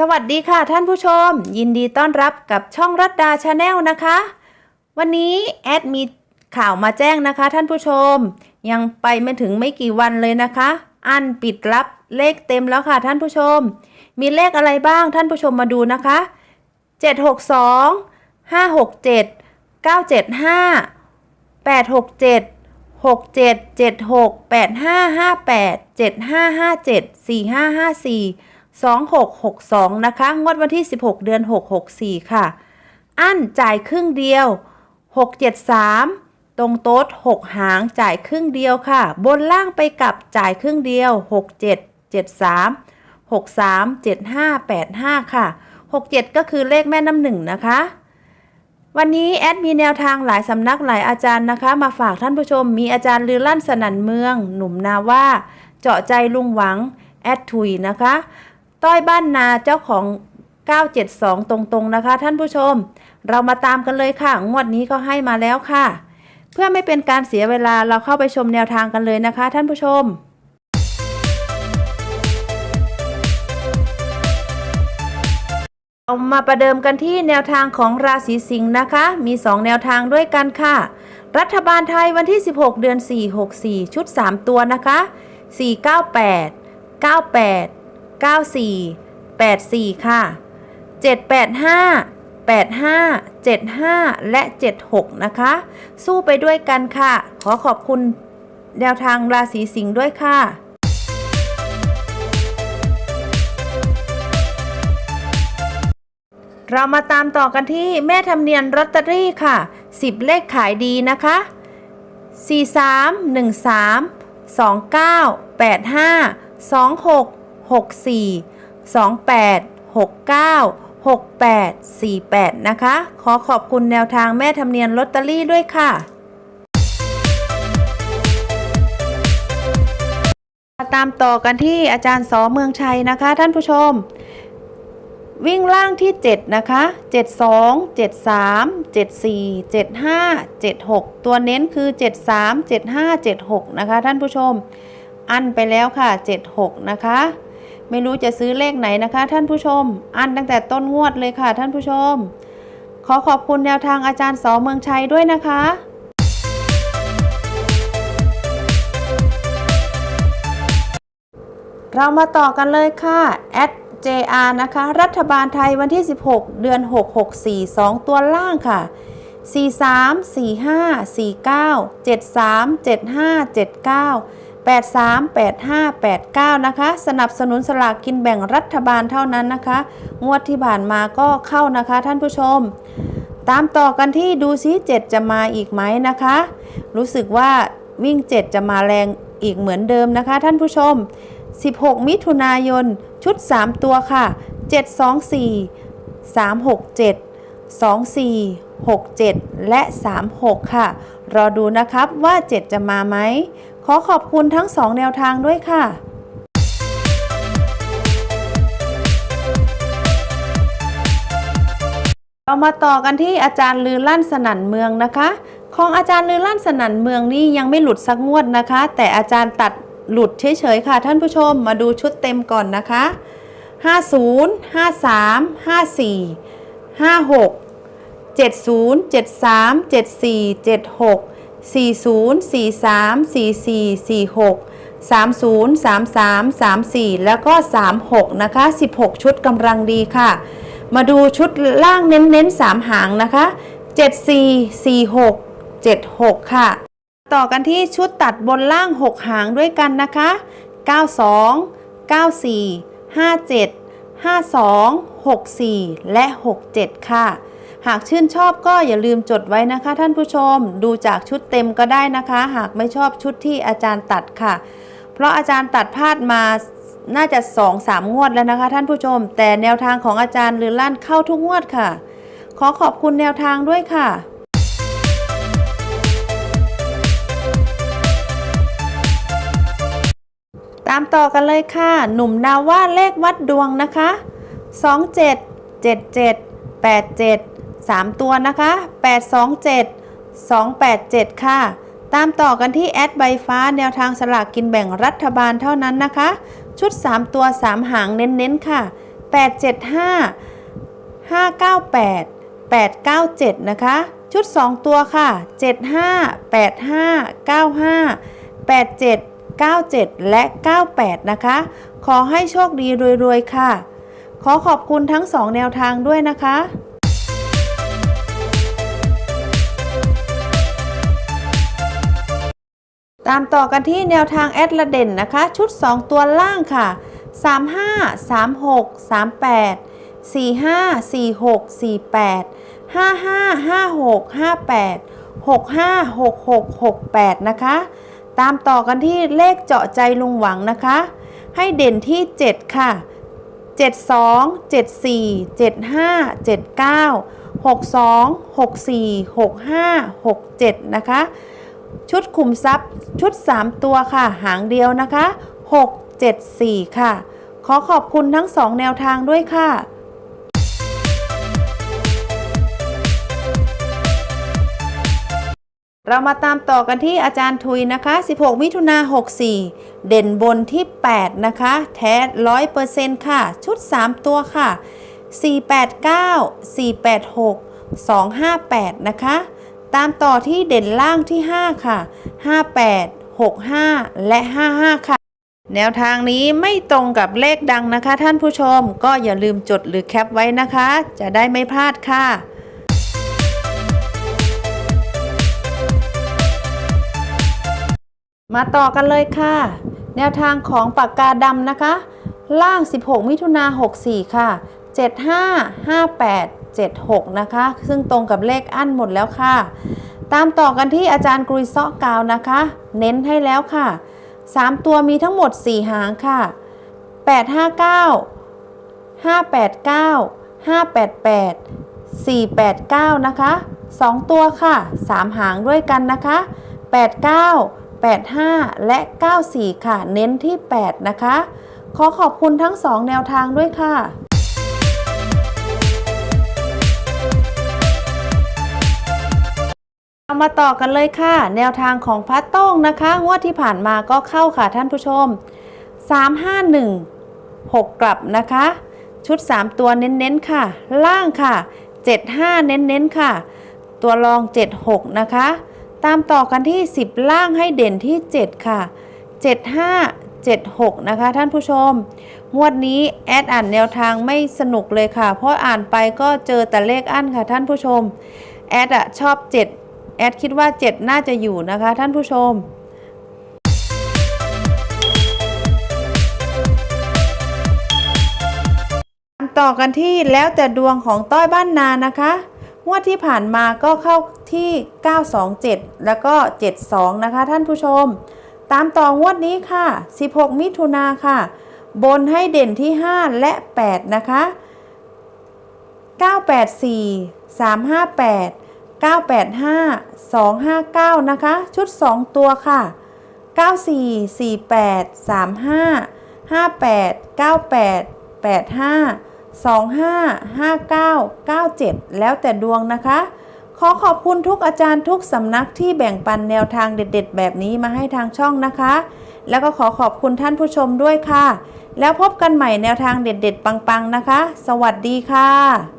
สวัสดีค่ะท่านผู้ชม ยินดีต้อนรับกับช่องรัตดาชาแนลนะคะ วันนี้แอดมีข่าวมาแจ้งนะคะ ท่านผู้ชม ยังไปไม่ถึงไม่กี่วันเลยนะคะ อันปิดรับเลขเต็มแล้วค่ะท่านผู้ชม มีเลขอะไรบ้างท่านผู้ชมมาดูนะคะ 762 567 975 867 6776 8558 7557 4554 2662 นะคะ งวดวันที่ 16 เดือน 664 ค่ะ อันจ่ายครึ่งเดียว 673 ตรงโต๊ด 6 หางจ่ายครึ่งเดียวค่ะ บนล่างไปกับจ่ายครึ่งเดียว 67 73 63 75 85 ค่ะ 67 ก็คือเลขแม่น้ำหนึ่งนะคะ วันนี้แอดมีแนวทางหลายสำนักหลายอาจารย์นะคะ มาฝากท่านผู้ชมมีอาจารย์ลือลั่นสนันเมือง หนุ่มนาว่า เจาะใจลุงหวัง แอดถุยนะคะ ต้อยบ้านนาเจ้าของ 972 ตรงๆนะคะ ท่านผู้ชม เรามาตามกันเลยค่ะ งวดนี้ก็ให้มาแล้วค่ะ เพื่อไม่เป็นการเสียเวลาเราเข้าไปชมแนวทางกันเลยนะคะ ท่านผู้ชมเรามาประเดิมกันที่แนวทางของราศีสิงห์นะคะ มี 2 แนวทางด้วยกันค่ะ รัฐบาลไทยวันที่ 16 เดือน 4 64 ชุด 3 ตัวนะคะ 498 98 94 84 ค่ะ 785 85 75 และ 76 นะคะ สู้ไปด้วยกันค่ะ ขอขอบคุณแนวทางราศีสิงห์ด้วยค่ะเรามาตามต่อกันที่แม่ทำเนียนลอตเตอรี่ค่ะ 10 เลขขายดีนะคะ 43 13 29 85 26 64 28 69 68 48 นะคะ ขอขอบคุณแนวทางแม่ทำเนียนลอตเตอรี่ด้วยค่ะตามต่อกันที่อาจารย์สอเมืองชัยนะคะ ท่านผู้ชม วิ่งล่างที่ 7 นะคะ 72 73 74 75 76 ตัวเน้นคือ 73 75 76 นะคะ ท่านผู้ชม อันไปแล้วค่ะ 76 นะคะ ไม่รู้จะซื้อเลขไหนนะคะ ท่านผู้ชม อันตั้งแต่ต้นงวดเลยค่ะท่านผู้ชม ขอขอบคุณแนวทางอาจารย์สอเมืองชัยด้วยนะคะเรามาต่อกันเลยค่ะ at JR นะคะ รัฐบาลไทยวันที่ 16 เดือน 664 2 ตัวล่างค่ะ 43 45 49 73 75 79 83 85 89 นะคะ สนับสนุนสลากกินแบ่งรัฐบาลเท่านั้นนะคะ งวดที่ผ่านมาก็เข้านะคะท่านผู้ชม ตามต่อกันที่ดูซิ7จะมาอีกไหมนะคะ รู้สึกว่าวิ่ง 7 จะมาแรงอีกเหมือนเดิมนะคะ ท่านผู้ชม 16 มิถุนายน ชุด 3 ตัวค่ะ 724 367 24 67 และ 36 ค่ะ รอดูนะครับว่า 7 จะมาไหม ขอขอบคุณทั้ง2แนวทางด้วยค่ะเรามาต่อกันที่อาจารย์ลือลั่นสนั่นเมืองนะคะ ของอาจารย์ลือลั่นสนั่นเมืองนี่ยังไม่หลุดสักงวดนะคะ แต่อาจารย์ตัดหลุดเฉยๆค่ะ ท่านผู้ชมมาดูชุดเต็มก่อนนะคะ 50 53 54 56 70 73 74 76 40 43 44 46 30 33 34 แล้วก็ 36 นะคะ 16 ชุดกำลังดีค่ะ มาดูชุดล่างเน้นๆ 3 หางนะคะ 74 46 76 ค่ะ ต่อกันที่ชุดตัดบนล่าง 6 หางด้วยกันนะคะ 92 94 57 52 64 และ 67 ค่ะ หากชื่นชอบก็อย่าลืมจดไว้นะคะ ท่านผู้ชมดูจากชุดเต็มก็ได้นะคะ หากไม่ชอบชุดที่อาจารย์ตัดค่ะ เพราะอาจารย์ตัดพลาดมาน่าจะ2-3งวดแล้วนะคะ ท่านผู้ชม แต่แนวทางของอาจารย์ลือลั่นเข้าทุกงวดค่ะ ขอขอบคุณแนวทางด้วยค่ะตามต่อกันเลยค่ะ หนุ่มนาว่าเลขวัดดวงนะคะ 27 77 87 3 ตัวนะคะ 827 287 ค่ะ ตามต่อกันที่แอดใบฟ้าแนวทางสลากกินแบ่งรัฐบาลเท่านั้นนะคะ ชุด 3 ตัว 3 หางเน้นๆ ค่ะ 875 598 897 นะคะ ชุด 2 ตัวค่ะ 75 85 95 87 97 และ 98 นะคะ ขอให้โชคดีรวย ๆ ค่ะ ขอขอบคุณทั้ง 2 แนวทางด้วยนะคะ ตามต่อกันที่แนวทางแอดละเด่นนะคะ ชุด 2 ตัวล่างค่ะ 35 36 38 45 46 48 55 56 58 65 66 68 นะคะ ตามต่อกันที่เลขเจาะใจลุงหวังนะคะ ให้เด่นที่ 7 ค่ะ 72 74 75 79 62 64 65 67 นะคะ ชุดขุมทรัพย์ ชุด 3 ตัวค่ะ หางเดียวนะคะ 6 7 4 ค่ะ ขอขอบคุณทั้ง 2 แนวทางด้วยค่ะเรามาตามต่อกันที่อาจารย์ทุยนะคะ 16 มิถุนา64 เด่นบนที่ 8 นะคะ แท้100%ค่ะ ชุด 3 ตัวค่ะ 489 486 258 นะคะ ตามต่อที่เด่นล่างที่ 5 ค่ะ 58 65 และ 55 ค่ะ แนวทางนี้ไม่ตรงกับเลขดังนะคะ ท่านผู้ชมก็อย่าลืมจดหรือแคปไว้นะคะ จะได้ไม่พลาดค่ะมาต่อกันเลยค่ะ แนวทางของปากกาดำนะคะ ล่าง 16 มิถุนา64 ค่ะ 75 58 76 นะคะ ซึ่งตรงกับเลขอั้นหมดแล้วค่ะ ตามต่อกันที่อาจารย์กรุยซาะกาวนะคะ เน้นให้แล้วค่ะ 3 ตัวมีทั้งหมด 4 หางค่ะ 859 589 588 489 นะคะ 2 ตัวค่ะ 3 หางด้วยกันนะคะ 89 85 และ 94 ค่ะ เน้นที่ 8 นะคะ ขอขอบคุณทั้ง 2 แนวทางด้วยค่ะ เรามาต่อกันเลยค่ะ แนวทางของพัดต้งนะคะงวดที่ผ่านมาก็เข้าค่ะท่านผู้ชม 351 6 กลับนะคะ ชุด 3 ตัวเน้นๆค่ะ ล่างค่ะ 75 เน้นๆค่ะ ตัวรอง 76 นะคะ ตามต่อกันที่ 10 ล่างให้เด่นที่ 7 ค่ะ 75 76 นะคะท่านผู้ชม งวดนี้แอดอ่านแนวทางไม่สนุกเลยค่ะ เพราะอ่านไปก็เจอแต่เลขอั้นค่ะท่านผู้ชม แอดอะชอบ 7 แอดคิดว่า 7 น่าจะอยู่นะคะท่านผู้ชม ต่อกันที่แล้วแต่ดวงของต้อยบ้านนานะคะงวดที่ผ่านมาก็เข้าที่ 927 แล้วก็ 72 นะคะท่านผู้ชม ตามต่องวดนี้ค่ะ 16 มิถุนาค่ะ บนให้เด่นที่ 5 และ 8 นะคะ 984 358 985 259 นะคะ ชุด 2 ตัวค่ะ 94 48 35 58 98 85 25 59 97 แล้วแต่ดวงนะคะ ขอขอบคุณทุกอาจารย์ทุกสำนักที่แบ่งปันแนวทางเด็ด ๆ แบบนี้มาให้ทางช่องนะคะ แล้วก็ขอขอบคุณท่านผู้ชมด้วยค่ะ แล้วพบกันใหม่แนวทางเด็ด ๆ ปัง ๆ นะคะ สวัสดีค่ะ